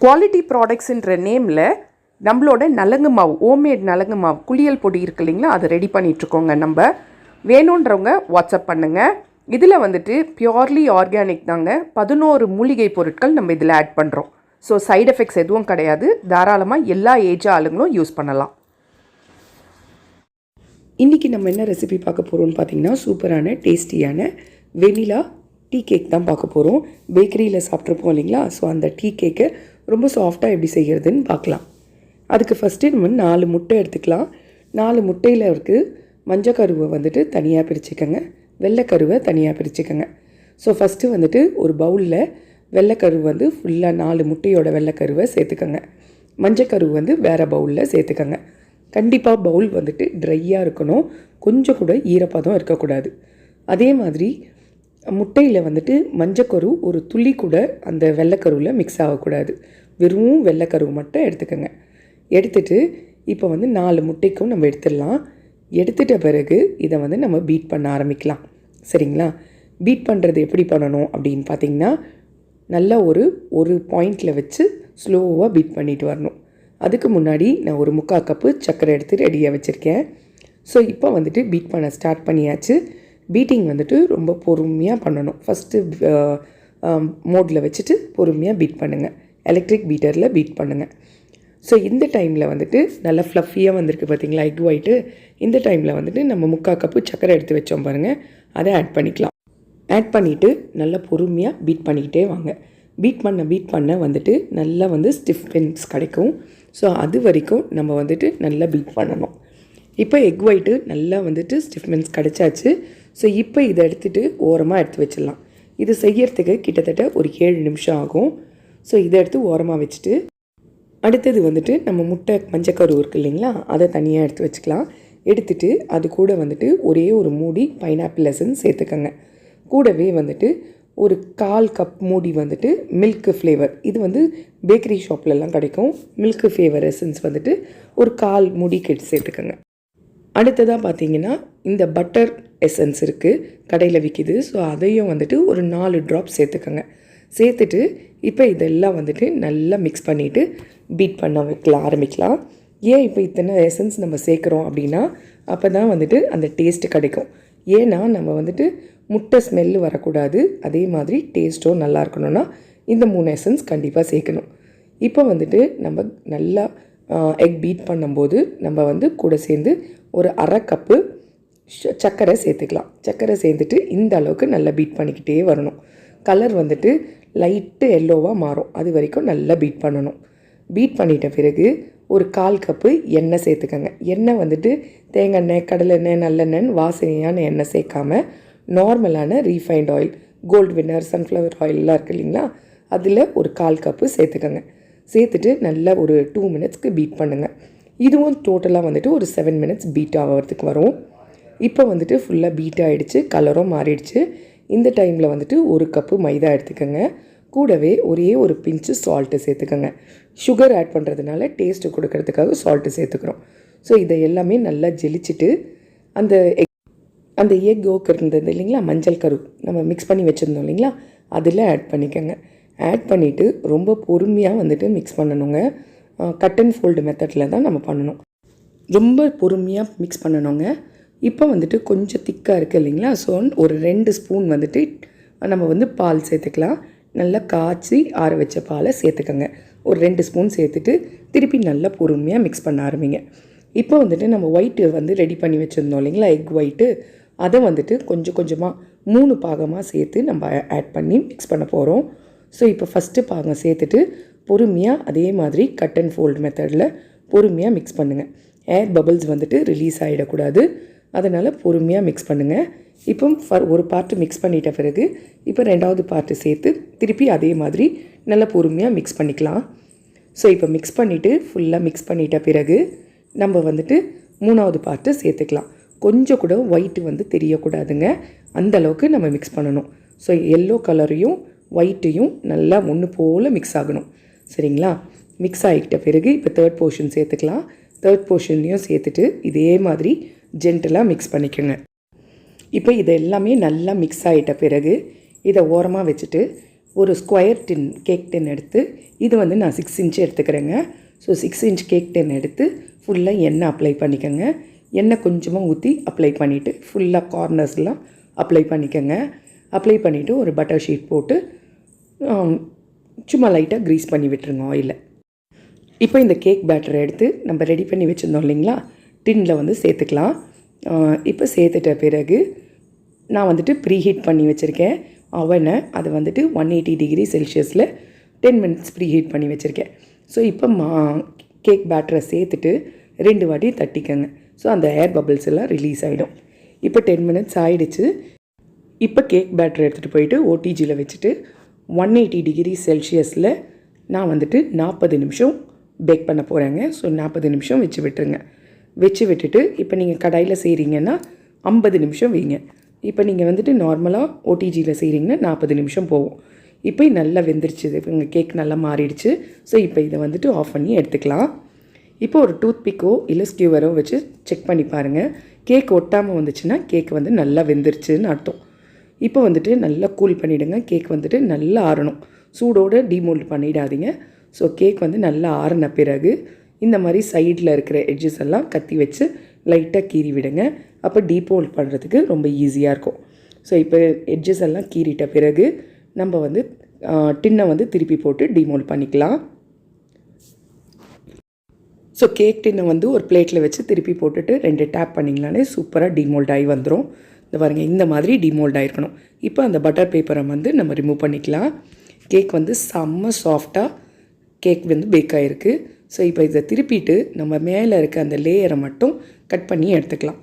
Quality ப்ராடக்ட்ஸுன்ற நேமில் நம்மளோட நலங்கு மாவு ஹோம்மேட் நலங்கு மாவு குளியல் பொடி இருக்கு இல்லைங்களா? அதை ரெடி பண்ணிகிட்ருக்கோங்க நம்ம. வேணுன்றவங்க வாட்ஸ்அப் பண்ணுங்கள் இதில் வந்துட்டு பியோர்லி ஆர்கானிக் தாங்க. பதினோரு மூலிகை பொருட்கள் நம்ம இதில் ஆட் பண்ணுறோம் ஸோ சைடு எஃபெக்ட்ஸ் எதுவும் கிடையாது. தாராளமாக எல்லா ஏஜ் ஆளுங்களும் யூஸ் பண்ணலாம். இன்றைக்கி நம்ம என்ன ரெசிபி பார்க்க போகிறோம்னு பார்த்தீங்கன்னா சூப்பரான டேஸ்டியான வெனிலா டீ கேக் தான் பார்க்க போகிறோம் பேக்கரியில் சாப்பிட்ருப்போம் இல்லைங்களா? ஸோ அந்த டீ கேக்கை ரொம்ப சாஃப்டாக எப்படி செய்கிறதுன்னு பார்க்கலாம். அதுக்கு ஃபஸ்ட்டு நம்ம நாலு முட்டை எடுத்துக்கலாம். நாலு முட்டையில் இருக்குது மஞ்சக்கருவை வந்துட்டு தனியாக பிரிச்சுக்கோங்க. வெள்ளைக்கருவை தனியாக பிரிச்சுக்கோங்க. ஸோ ஃபஸ்ட்டு வந்துட்டு ஒரு பவுலில் வெள்ளைக்கரு வந்து ஃபுல்லாக நாலு முட்டையோட வெள்ளைக்கருவை சேர்த்துக்கோங்க. மஞ்சக்கரு வந்து வேறு பவுலில் சேர்த்துக்கோங்க. கண்டிப்பாக பவுல் வந்துட்டு ட்ரையாக இருக்கணும். கொஞ்சம் கூட ஈரப்பதம் இருக்கக்கூடாது. அதே மாதிரி முட்டையில் வந்துட்டு மஞ்சக்கரு ஒரு துளி கூட அந்த வெள்ளைக்கருவில் மிக்ஸ் ஆகக்கூடாது. வெறும் வெள்ளைக்கருவு மட்டும் எடுத்துக்கோங்க. எடுத்துட்டு இப்போ வந்து நாலு முட்டைக்கும் நம்ம எடுத்துடலாம். எடுத்துட்ட பிறகு இதை வந்து நம்ம பீட் பண்ண ஆரம்பிக்கலாம். சரிங்களா? பீட் பண்ணுறது எப்படி பண்ணணும் அப்படின்னு பார்த்தீங்கன்னா நல்லா ஒரு ஒரு பாயிண்டில் வச்சு ஸ்லோவாக பீட் பண்ணிட்டு வரணும். அதுக்கு முன்னாடி நான் ஒரு முக்கால் கப்பு சர்க்கரை எடுத்து ரெடியாக வச்சுருக்கேன். ஸோ இப்போ வந்துட்டு பீட் பண்ண ஸ்டார்ட் பண்ணியாச்சு. பீட்டிங் வந்துட்டு ரொம்ப பொறுமையாக பண்ணணும். ஃபஸ்ட்டு மோடில் வச்சுட்டு பொறுமையாக பீட் பண்ணுங்கள் எலக்ட்ரிக் பீட்டரில் பீட் பண்ணுங்கள் ஸோ இந்த டைமில் வந்துட்டு நல்லா ஃப்ளஃபியாக வந்திருக்கு பார்த்தீங்களா எக் ஒயிட்டு இந்த டைமில் வந்துட்டு நம்ம முக்கால் கப்பு சர்க்கரை எடுத்து வச்சோம் பாருங்கள் அதை ஆட் பண்ணிக்கலாம். ஆட் பண்ணிவிட்டு நல்லா பொறுமையாக பீட் பண்ணிக்கிட்டே வாங்க. பீட் பண்ண பீட் பண்ண வந்துட்டு நல்லா வந்து ஸ்டிஃப் பென்ஸ் கிடைக்கும். ஸோ அது வரைக்கும் நம்ம வந்துட்டு நல்லா பீட் பண்ணணும். இப்போ எக் ஒயிட்டு நல்லா வந்துட்டு ஸ்டிஃப்மென்ஸ் கிடச்சாச்சு. ஸோ இப்போ இதை எடுத்துகிட்டு ஓரமாக எடுத்து வச்சிடலாம். இது செய்யறதுக்கு கிட்டத்தட்ட ஒரு ஏழு நிமிஷம் ஆகும். ஸோ இதை எடுத்து ஓரமாக வச்சுட்டு அடுத்தது வந்துட்டு நம்ம முட்டை மஞ்சக்கரு இருக்குது இல்லைங்களா? அதை தனியாக எடுத்து வச்சுக்கலாம். எடுத்துட்டு அது கூட வந்துட்டு ஒரே ஒரு மூடி பைனாப்பிள் லெசன் சேர்த்துக்கோங்க. கூடவே வந்துட்டு ஒரு கால் கப் மூடி வந்துட்டு மில்க் ஃப்ளேவர் இது வந்து பேக்கரி ஷாப்லலாம் கிடைக்கும். மில்க் ஃப்ளேவர் எசன்ஸ் வந்துட்டு ஒரு கால் மூடி கெட்டு சேர்த்துக்கோங்க. அடுத்ததாக பார்த்தீங்கன்னா இந்த பட்டர் எசன்ஸ் இருக்குது கடையில் விற்கிது ஸோ அதையும் வந்துட்டு ஒரு நாலு ட்ராப் சேர்த்துக்கோங்க. சேர்த்துட்டு இப்போ இதெல்லாம் வந்துட்டு நல்லா மிக்ஸ் பண்ணிவிட்டு பீட் பண்ண வைக்கலாம் ஆரம்பிக்கலாம். ஏன் இப்போ இத்தனை எசன்ஸ் நம்ம சேர்க்குறோம் அப்படின்னா அப்போ தான் வந்துட்டு அந்த டேஸ்ட்டு கிடைக்கும். ஏன்னா நம்ம வந்துட்டு முட்டை ஸ்மெல்லு வரக்கூடாது. அதே மாதிரி டேஸ்ட்டும் நல்லா இருக்கணும்னா இந்த மூணு எசன்ஸ் கண்டிப்பாக சேர்க்கணும். இப்போ வந்துட்டு நம்ம நல்லா எக் பீட் பண்ணும்போது நம்ம வந்து கூட சேர்ந்து ஒரு அரை கப்பு சர்க்கரை சேர்த்துக்கலாம். சர்க்கரை சேர்த்துட்டு இந்த அளவுக்கு நல்லா பீட் பண்ணிக்கிட்டே வரணும். கலர் வந்துட்டு லைட்டு எல்லோவாக மாறும். அது வரைக்கும் நல்லா பீட் பண்ணணும். பீட் பண்ணிட்ட பிறகு ஒரு கால் கப்பு எண்ணெய் சேர்த்துக்கோங்க. எண்ணெய் வந்துட்டு தேங்காய் எண்ணெய் கடலெண்ணெய் நல்லெண்ணெய் வாசனையான எண்ணெய் சேர்க்காம நார்மலான refined oil gold winner sunflower ஆயிலெலாம் இருக்குது இல்லைங்களா? அதில் ஒரு கால் கப்பு சேர்த்துக்கோங்க. சேர்த்துட்டு நல்லா ஒரு டூ மினிட்ஸ்க்கு பீட் பண்ணுங்கள் இதுவும் டோட்டலாக வந்துட்டு ஒரு செவன் மினிட்ஸ் பீட் ஆகிறதுக்கு வரும். இப்போ வந்துட்டு ஃபுல்லாக பீட் ஆகிடுச்சு கலரும் மாறிடுச்சு. இந்த டைமில் வந்துட்டு ஒரு கப்பு மைதா எடுத்துக்கோங்க. கூடவே ஒரே ஒரு பிஞ்சு சால்ட்டு சேர்த்துக்கோங்க. சுகர் ஆட் பண்ணுறதுனால டேஸ்ட்டு கொடுக்கறதுக்காக சால்ட்டு சேர்த்துக்கிறோம். ஸோ இதை எல்லாமே நல்லா ஜெலிச்சிட்டு அந்த எக் அந்த எக் ஓக் இருந்தது இல்லைங்களா? மஞ்சள் கரு நம்ம மிக்ஸ் பண்ணி வச்சுருந்தோம் இல்லைங்களா? அதில் ஆட் பண்ணிக்கோங்க. ஆட் பண்ணிவிட்டு ரொம்ப பொறுமையாக வந்துட்டு மிக்ஸ் பண்ணணுங்க. கட் அண்ட் ஃபோல்டு மெத்தடில் தான் நம்ம பண்ணணும். ரொம்ப பொறுமையாக மிக்ஸ் பண்ணணுங்க. இப்போ வந்துட்டு கொஞ்சம் திக்காக இருக்குது இல்லைங்களா? ஸோ ஒரு ரெண்டு ஸ்பூன் வந்துட்டு நம்ம வந்து பால் சேர்த்துக்கலாம். நல்லா காய்ச்சி ஆற வச்ச பாலை சேர்த்துக்கோங்க. ஒரு ரெண்டு ஸ்பூன் சேர்த்துட்டு திருப்பி நல்லா பொறுமையாக மிக்ஸ் பண்ண ஆரம்பிங்க. இப்போ வந்துட்டு நம்ம ஒயிட்டு வந்து ரெடி பண்ணி வச்சுருந்தோம் இல்லைங்களா? எக் ஒயிட்டு அதை வந்துட்டு கொஞ்சம் கொஞ்சமாக மூணு பாகமாக சேர்த்து நம்ம ஆட் பண்ணி மிக்ஸ் பண்ண போகிறோம் ஸோ இப்போ ஃபஸ்ட்டு பாகம் சேர்த்துட்டு பொறுமையாக அதே மாதிரி கட் அண்ட் ஃபோல்டு மெத்தடில் பொறுமையாக மிக்ஸ் பண்ணுங்கள் ஏர் பபிள்ஸ் வந்துட்டு ரிலீஸ் ஆகிடக்கூடாது அதனால் பொறுமையாக மிக்ஸ் பண்ணுங்கள் இப்போ ஃபர் ஒரு பார்ட்டு மிக்ஸ் பண்ணிட்ட பிறகு இப்போ ரெண்டாவது பார்ட்டு சேர்த்து திருப்பி அதே மாதிரி நல்லா பொறுமையாக மிக்ஸ் பண்ணிக்கலாம். ஸோ இப்போ மிக்ஸ் பண்ணிவிட்டு ஃபுல்லாக மிக்ஸ் பண்ணிட்ட பிறகு நம்ம வந்துட்டு மூணாவது பார்ட்டு சேர்த்துக்கலாம். கொஞ்சம் கூட ஒயிட்டு வந்து தெரியக்கூடாதுங்க. அந்தளவுக்கு நம்ம மிக்ஸ் பண்ணணும். ஸோ எல்லோ கலரையும் ஒயிட்டையும் நல்லா ஒன்று போல் மிக்ஸ் ஆகணும். சரிங்களா? மிக்ஸ் ஆகிக்கிட்ட பிறகு இப்போ தேர்ட் போர்ஷன் சேர்த்துக்கலாம். தேர்ட் போர்ஷன்லையும் சேர்த்துட்டு இதே மாதிரி ஜென்டலாக மிக்ஸ் பண்ணிக்கோங்க. இப்போ இது எல்லாமே நல்லா மிக்ஸ் ஆகிட்ட பிறகு இதை ஓரமாக வச்சுட்டு ஒரு ஸ்கொயர் டின் கேக் டின் எடுத்து இது வந்து நான் six inch எடுத்துக்கிறேங்க. So six inch cake tin எடுத்து ஃபுல்லாக எண்ணெய் அப்ளை பண்ணிக்கோங்க. எண்ணெய் கொஞ்சமாக ஊற்றி அப்ளை பண்ணிவிட்டு ஃபுல்லாக கார்னர்ஸ்லாம் அப்ளை பண்ணிக்கோங்க. அப்ளை பண்ணிவிட்டு ஒரு பட்டர் ஷீட் போட்டு சும்மா லைட்டாக க்ரீஸ் பண்ணி விட்டுருங்க ஆயிலில் இப்போ இந்த கேக் பேட்டரை எடுத்து நம்ம ரெடி பண்ணி வச்சுருந்தோம் இல்லைங்களா? டின்னில் வந்து சேர்த்துக்கலாம். இப்போ சேர்த்துட்ட பிறகு நான் வந்துட்டு ப்ரீ ஹீட் பண்ணி வச்சுருக்கேன். அவனை அதை வந்துட்டு ஒன் எயிட்டி டிகிரி செல்சியஸில் டென் மினிட்ஸ் ப்ரீ ஹீட் பண்ணி வச்சுருக்கேன். ஸோ இப்போ மா கேக் பேட்டரை சேர்த்துட்டு ரெண்டு வாட்டி தட்டிக்கங்க. ஸோ அந்த ஏர் பபிள்ஸ் எல்லாம் ரிலீஸ் ஆகிடும் இப்போ டென் மினிட்ஸ் ஆகிடுச்சு இப்போ கேக் பேட்டர் எடுத்துகிட்டு போயிட்டு ஓடிஜியில் வச்சுட்டு ஒன் எயிட்டி டிகிரி செல்சியஸில் நான் வந்துட்டு நாற்பது நிமிஷம் பேக் பண்ண போகிறேங்க ஸோ நாற்பது நிமிஷம் வச்சு விட்டுருங்க. வச்சு விட்டுட்டு இப்போ நீங்கள் கடாயில் செய்கிறீங்கன்னா ஐம்பது நிமிஷம் வைங்க. இப்போ நீங்கள் வந்துட்டு நார்மலாக ஓடிஜியில் செய்கிறீங்கன்னா நாற்பது நிமிஷம் போகும். இப்போ நல்லா வெந்துருச்சு. எங்கள் கேக் நல்லா மாறிடுச்சு. ஸோ இப்போ இதை வந்துட்டு ஆஃப் பண்ணி எடுத்துக்கலாம். இப்போ ஒரு டூத் பிக்கோ இல்லை ஸ்கியூவரோ வச்சு செக் பண்ணி பாருங்கள் கேக் ஒட்டாமல் வந்துச்சுன்னா கேக் வந்து நல்லா வெந்துருச்சுன்னு அர்த்தம். இப்போ வந்துட்டு நல்லா கூல் பண்ணிவிடுங்க கேக் வந்துட்டு நல்லா ஆறணும். சூடோடு டீமோல்ட் பண்ணிடாதீங்க. ஸோ கேக் வந்து நல்லா ஆறின பிறகு இந்த மாதிரி சைடில் இருக்கிற எட்ஜஸ் எல்லாம் கத்தி வச்சு லைட்டாக கீறி விடுங்க. அப்போ டீமோல்ட் பண்ணுறதுக்கு ரொம்ப ஈஸியாக இருக்கும். ஸோ இப்போ எட்ஜஸ் எல்லாம் கீறிட்ட பிறகு நம்ம வந்து டின்னை வந்து திருப்பி போட்டு டீமோல்ட் பண்ணிக்கலாம். ஸோ கேக் டின்னை வந்து ஒரு பிளேட்டில் வச்சு திருப்பி போட்டுட்டு ரெண்டு டேப் பண்ணிங்களானே சூப்பராக டிமோல்ட் ஆகி வந்துடும் இந்த பாருங்க இந்த மாதிரி டிமோல்ட் ஆகிருக்கணும் இப்போ அந்த பட்டர் பேப்பரை வந்து நம்ம ரிமூவ் பண்ணிக்கலாம். கேக் வந்து செம்ம சாஃப்டாக கேக் வந்து பேக் ஆகிருக்கு ஸோ இப்போ இதை திருப்பிட்டு நம்ம மேலே இருக்க அந்த லேயரை மட்டும் கட் பண்ணி எடுத்துக்கலாம்.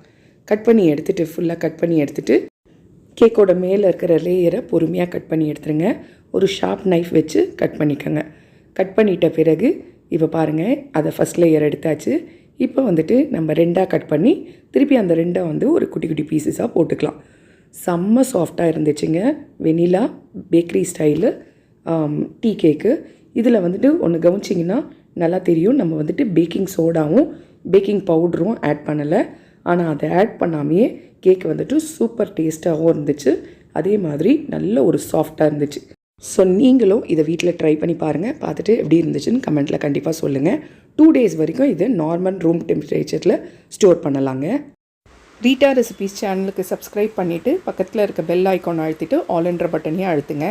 கட் பண்ணி எடுத்துகிட்டு ஃபுல்லாக கட் பண்ணி எடுத்துகிட்டு கேக்கோட மேலே இருக்கிற லேயரை பொறுமையாக கட் பண்ணி எடுத்துருங்க. ஒரு ஷார்ப் நைஃப் வச்சு கட் பண்ணிக்கோங்க. கட் பண்ணிட்ட பிறகு இப்போ பாருங்கள் அதை ஃபஸ்ட் லேயர் எடுத்தாச்சு. இப்போ வந்துட்டு நம்ம ரெண்டாக கட் பண்ணி திருப்பி அந்த ரெண்டை வந்து ஒரு குட்டி குட்டி பீசஸாக போட்டுக்கலாம். செம்ம சாஃப்டாக இருந்துச்சுங்க. Vanilla bakery style tea cake இதில் வந்துட்டு ஒன்று கவனிச்சிங்கன்னா நல்லா தெரியும். நம்ம வந்துட்டு பேக்கிங் சோடாவும் பேக்கிங் பவுடரும் ஆட் பண்ணலை. ஆனால் அதை ஆட் பண்ணாமையே கேக் வந்துட்டு சூப்பர் டேஸ்ட்டாகவும் இருந்துச்சு. அதே மாதிரி நல்ல ஒரு சாஃப்டாக இருந்துச்சு. ஸோ நீங்களும் இதை வீட்டில் ட்ரை பண்ணி பாருங்கள் பார்த்துட்டு எப்படி இருந்துச்சுன்னு கமெண்ட்டில் கண்டிப்பாக சொல்லுங்கள் டூ டேஸ் வரைக்கும் இது நார்மல் ரூம் டெம்பரேச்சரில் ஸ்டோர் பண்ணலாங்க. ரீட்டா ரெசிபீஸ் சேனலுக்கு சப்ஸ்கிரைப் பண்ணிவிட்டு பக்கத்தில் இருக்க பெல் ஐக்கான் அழுத்திட்டு ஆல் என்ற பட்டனையும் அழுத்துங்க.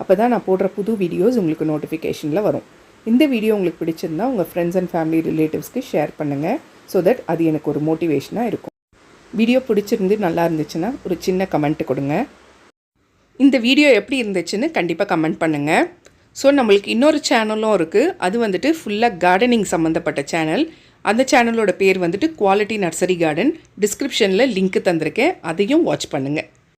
அப்போ தான் நான் போடுற புது வீடியோஸ் உங்களுக்கு நோட்டிஃபிகேஷனில் வரும். இந்த வீடியோ உங்களுக்கு பிடிச்சிருந்தா உங்கள் ஃப்ரெண்ட்ஸ் அண்ட் ஃபேமிலி ரிலேட்டிவ்ஸ்க்கு ஷேர் பண்ணுங்கள் ஸோ தட் அது எனக்கு ஒரு மோட்டிவேஷனாக இருக்கும். வீடியோ பிடிச்சிருந்து நல்லா இருந்துச்சுன்னா ஒரு சின்ன கமெண்ட் கொடுங்க. இந்த வீடியோ எப்படி இருந்துச்சுன்னு கண்டிப்பாக கமெண்ட் பண்ணுங்கள் ஸோ நம்மளுக்கு இன்னொரு சேனலும் இருக்குது அது வந்துட்டு ஃபுல்லாக கார்டனிங் சம்மந்தப்பட்ட சேனல் அந்த சேனலோட பேர் வந்துட்டு குவாலிட்டி நர்சரி கார்டன் டிஸ்கிரிப்ஷனில் லிங்க் தந்திருக்கேன். அதையும் வாட்ச் பண்ணுங்கள்